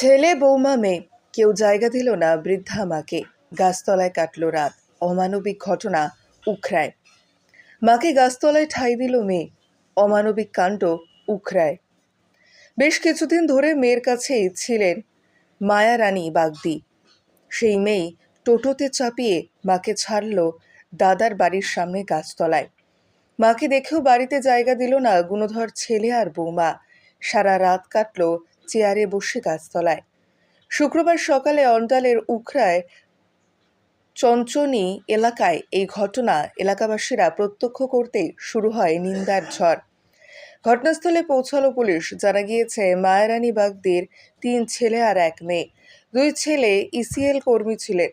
ছেলে বৌমা মেয়ে, কেউ জায়গা দিল না বৃদ্ধা মাকে। গাছতলায় কাটল রাত, অমানবিক ঘটনা উখরায় মাকে গাছতলায় ঠাঁই দিল মেয়ে, অমানবিক কাণ্ড উখরায় বেশ কিছুদিন ধরে মেয়ের কাছেই ছিলেন মায়া রানী বাগদি। সেই মেয়ে টোটোতে চাপিয়ে মাকে ছাড়ল দাদার বাড়ির সামনে গাছতলায়। মাকে দেখেও বাড়িতে জায়গা দিল না গুণধর ছেলে আর বৌমা। সারা রাত কাটল চেয়ারে বসে গাছতলায়। শুক্রবার সকালে অন্ডালের উখরায় চঞ্চনি এলাকায় এই ঘটনা এলাকাবাসীরা প্রত্যক্ষ করতেই শুরু হয় নিন্দার ঝড়। ঘটনাস্থলে পৌঁছালো পুলিশ। জানা গিয়েছে, মায়ারানী বাগদির তিন ছেলে আর এক মেয়ে। দুই ছেলে ইসিএল কর্মী ছিলেন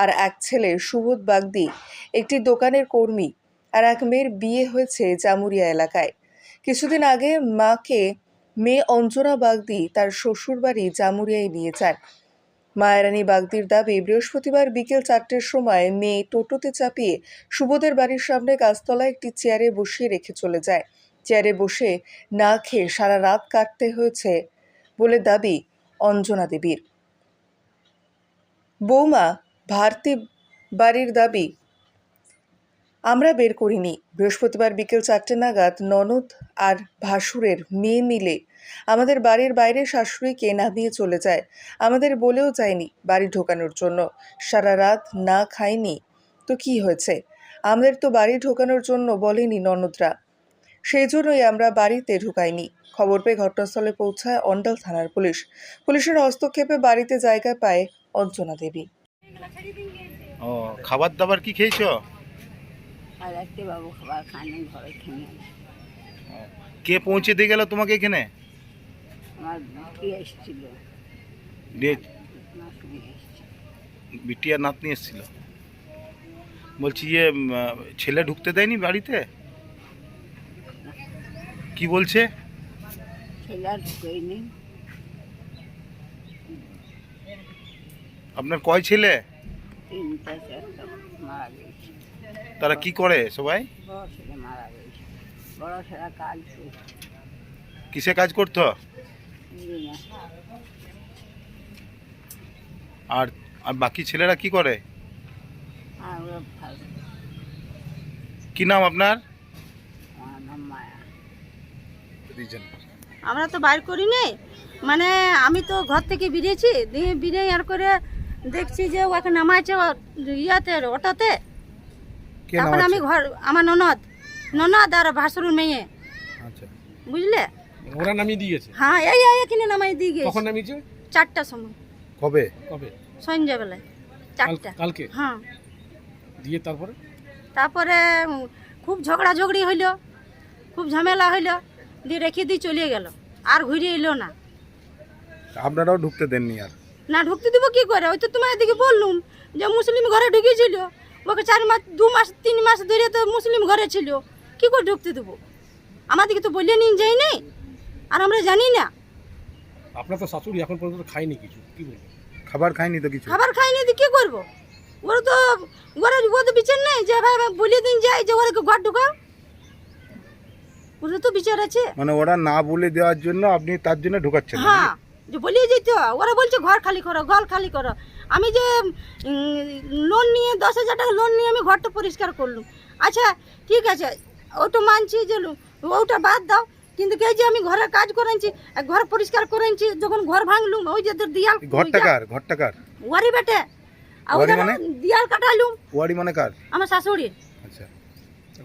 আর এক ছেলে সুবোধ বাগদি, একটি দোকানের কর্মী আর এক মেয়ের বিয়ে হয়েছে জামুরিয়া এলাকায়। কিছুদিন আগে মাকে মেয়ে অঞ্জনা বাগদি তার শ্বশুরবাড়ি জামুরিয়ায় নিয়ে যায়। মায়ারানী বাগদির দাবি, বৃহস্পতিবার বিকেল চারটের সময় মেয়ে টোটোতে চাপিয়ে সুবোধের বাড়ির সামনে গাছতলায় একটি চেয়ারে বসিয়ে রেখে চলে যায়। চেয়ারে বসে না খেয়ে সারা রাত কাটতে হয়েছে বলে দাবি অঞ্জনা দেবীর। বৌমা, ভারতী বাড়ির দাবি আমরা বের করিনি। বৃহস্পতিবার বিকেল চারটে নাগাদ ননদ আর ভাসুরের মেয়ে মিলে আমাদের বাড়ির বাইরে শাশুড়িকে নামিয়ে চলে যায়। আমাদের বলেও যায়নি বাড়ি ঢোকানোর জন্য। সারা রাত না খাইনি তো কি হয়েছে? আমাদের তো বাড়ি ঢোকানোর জন্য বলেনি ননদরা। সেই জন্যই আমরা বাড়িতে ঢুকাইনি। খবর পেয়ে ঘটনাস্থলে পৌঁছায় অন্ডাল থানার পুলিশ। পুলিশের হস্তক্ষেপে বাড়িতে জায়গা পায় অঞ্জনা দেবী। ও, খাবার দাবার কি খেয়েছো? আর রাখতে বাবু খাবার খায়নি ঘরে খেয়ে কে পৌঁছে দিয়ে গেল তোমাকে এখানে? আমার এসেছিল। বিটি? আর নাতনি এসেছিল? বলছি যে ছেলে ঢুকতে দেয়নি বাড়িতে? কি বলছে? ছেলে আর আপনার কয় ছেলে? তিনটা চারটা মারা গেছে। তারা কি করে সবাই? কিসে কাজ করতো? আর আর বাকি ছেলেরা কি করে? কি নাম আপনার? নাম মায়া। আমরা তো বাইর করি নাই মানে আমি তো ঘর থেকে বেরিয়েছি। দিয়ে বেরিয়ে আর করে দেখছি যে ওকে নামাইছে ও- ইয়াতে অটোতে। তখন আমি ঘর আমার ননদ। ননদ আর ভাসুর মেয়ে। আচ্ছা। বুঝলে? ওরা নামিয়ে দিয়েছে হ্যাঁ এই এই এখানে নামাই দিয়ে গেছে। কখন নামিয়েছে? চারটার সময়। কবে? কবে? সন্ধ্যাবেলায়। চারটা। কালকে? হ্যাঁ। দিয়ে তারপরে? তারপরে খুব ঝগড়া ঝগড়ি হইল। খুব ঝামেলা হইল। দিয়ে রেখে দিয়ে চলে গেল। আর ঘুরে এলো না। আপনারাও ঢুকতে দেননি আর? না ঢুকতে দেবো কি করে? ওই তো তোমার এদিকে বললুম যে মুসলিম ঘরে ঢুকেছিল। ওকে চার মাস দু মাস তিন মাস ধরে তো মুসলিম ঘরে ছিল। কি করে ঢুকতে দেবো? আমাদেরকে তো বলে নিয়ে যাই নাই। আর আমরা জানি না। আপনার তো শাশুড়ি এখন পর্যন্ত খায়নি কিছু কি বলব খাবার খায়নি তো কিছু। খাবার খাইনি তো কি করব? ওরা তো ওরা ও তো বিচার নেই যে ভাই ভাই বলে দিন যাই যে ওরা ঘর ঢুকাও। ওরা তো বিচার আছে। মানে ওরা না বলে দেওয়ার জন্য আপনি তার জন্য ঢুকাচ্ছেন হ্যাঁ যে বলিয়ে যেত ওরা বলছে ঘর খালি করো ঘর খালি করো। আমি যে লোন নিয়ে দশ হাজার টাকা লোন নিয়ে আমি ঘরটা পরিষ্কার করলাম। আচ্ছা ঠিক আছে ওটা মানছি যে লো- ওটা বাদ দাও কিন্তু কে যে আমি ঘরে কাজ করেছি আর ঘর পরিষ্কার করেছি যখন ঘর ভাঙলুম ওই যে দিয়াল ঘরটা কার? ঘরটা কার? ওয়ারি বেটে। আর ওয়ারি মানে? দিয়াল কাটালুম। ওয়ারি মানে কার? আমার শাশুড়ি। আচ্ছা।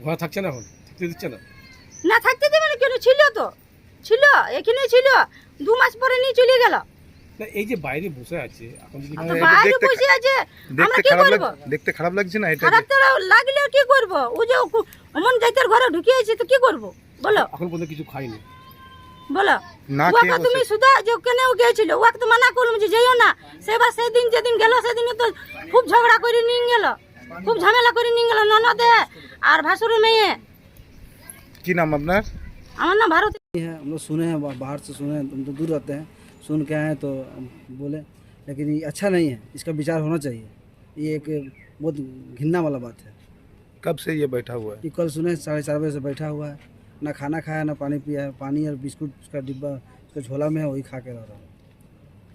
ঘরে থাকছে না এখন? থাকতে দিচ্ছে না? না থাকতে দেবে না কেন? ছিল তো। ছিল এখানে ছিল। দু মাস পরে নিয়ে চলে গেল। না এই যে বাইরে বসে আছে এখন যদি তো এটা বাইরে দেখতে বসে আছে আমরা দেখতে কি খারাপ করবো লাগ দেখতে খারাপ লাগছে না এটা খারাপ যে- তো লাগলে আর কি করব ও যে ও- অমন জায়গার ঘরে ঢুকিয়েছে তো কি করব বলো এখন পর্যন্ত কিছু খায়নি বলো না ওকে খেয়ে তুমি বসে সুধা যে কেন গিয়েছিল ওকে তো মানা করলাম যে যেও না সেবার সেদিন যেদিন গেল সেদিন তো খুব ঝগড়া করে নিয়ে গেল খুব ঝামেলা করে নিয়ে গেল ননদে আর ভাসুর মেয়ে কি নাম আপনার আমার না ভারত है हम लोग सुने हैं बा- बाहर से सुने हैं हम तो दूर रहते हैं सुन के आए तो बोले लेकिन ये अच्छा नहीं है इसका विचार होना चाहिए। ये एक बहुत घिनना वाला बात है। कब से ये बैठा हुआ है? ये कल सुने साढ़े चार बजे से बैठा हुआ है। ना खाना खाया ना पानी पिया है पानी और बिस्कुट का डिब्बा उसका झोला में है वही खा के रह रहा है।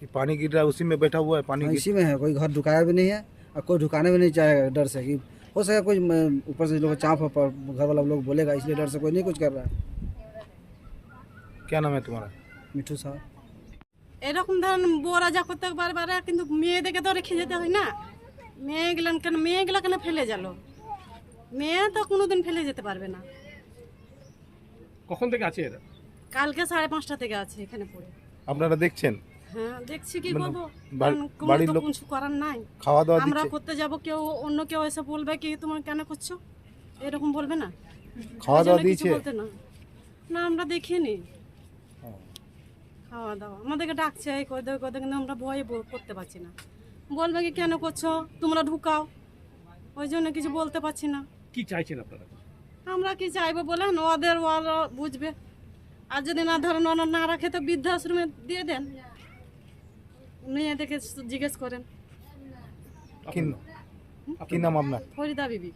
कि पानी गिर रहा है उसी में बैठा हुआ है पानी हाँ, इसी में है कोई घर ढुकाया भी नहीं है और कोई ढुकाने भी नहीं चाहेगा डर से कि हो सके कोई ऊपर से लोग चाँप हो पर घर वाला लोग बोलेगा इसलिए डर से कोई नहीं कुछ कर रहा है। क्या नाम है तुम्हारा? मिठू साहब। এরকম ধরেন বউরা যা করতে বারবার কিন্তু মেয়েদেরকে তো রেখে যেতে হয় না। মেয়েগুলো কেন মেয়েগুলো কেন ফেলে গেল? মেয়ে তো কোনোদিন ফেলে যেতে পারবে না। কখন থেকে আছে এরা? কালকে সাড়ে পাঁচটা থেকে আছে এখানে পড়ে। আপনারা দেখছেন? হ্যাঁ দেখছি কি মানে বাড়ির লোক- কিছু করার নাই। খাওয়া দাওয়া আমরা করতে যাব কেউ অন্য কেউ এসে বলবে কি তোমার কেন করছ? এরকম বলবে না। খাওয়া ওই দাওয়া কিছু দিয়েছে। বলতে না। না আমরা দেখিনি। খাওয়া দাওয়া আমাদেরকে ডাকছে এই দেয় কই দেয়, কিন্তু আমরা ভয়ে বল- করতে পারছি না। বলবে কি কেন করছ? তোমরা ঢুকাও। ওই জন্য কিছু বলতে পারছি না। কি চাইছেন আপনারা? আমরা কি চাইব বলেন? ওদের ওরা বুঝবে। আর যদি না ধরেন ওরা না রাখে তো বৃদ্ধাশ্রমে দিয়ে দেন। মেয়েদেরকে জিজ্ঞেস করেন। কি কি নাম আপনার? ফরিদা বিবি।